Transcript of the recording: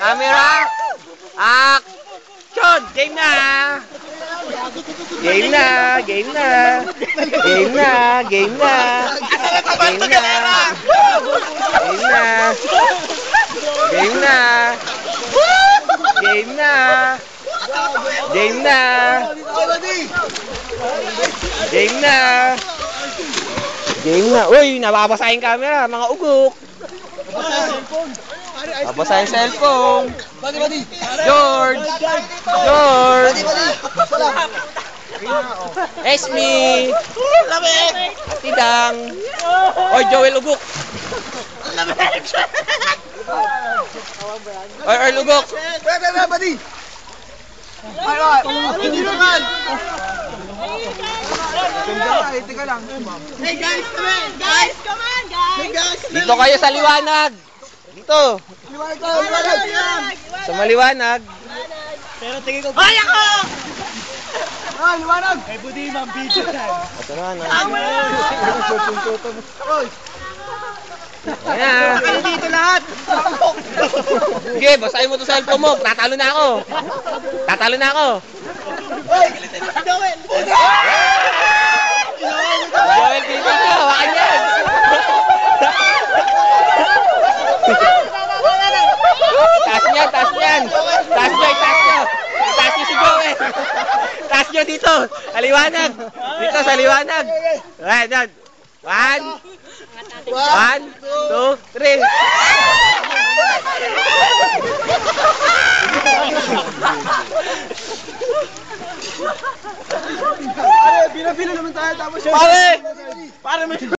Camera. Action. Game na. Game na. Game na. Game na. Game na. Game na. Game na. Game na. Game na. Game na. Game na. Game na. Uy, nababasa yung camera. Mga ugok. Babasahin sa cellphone. Bati, bati. George. George. Esme. Lamig. Tidang. Oy, Joel Ugok. Lamig. Oy, Oy, Lugok. Bati, bati. Oy, oy. Hindi naman. Earl Ugok. Hey guys, come on! Guys, come on, guys! Dito kayo sa liwanag. Dito. Sa maliwanag. Pero tingin ko... Ay, ako! Ito na na. Ayan na. dito lahat! Sige, basahin mo to sa cellphone mo. Tatalo na ako. Tatalo na ako. Joel! Joel, pipil ka. Hawakan yan. Taas niya, taas niyan. Taas niya, taas niya. Taas niyo si Joel. Taas niyo dito. Sa liwanag. Dito sa liwanag. Ayan, yan. One. One, two, three. Pinapila naman tayo tapos Pare! Para may...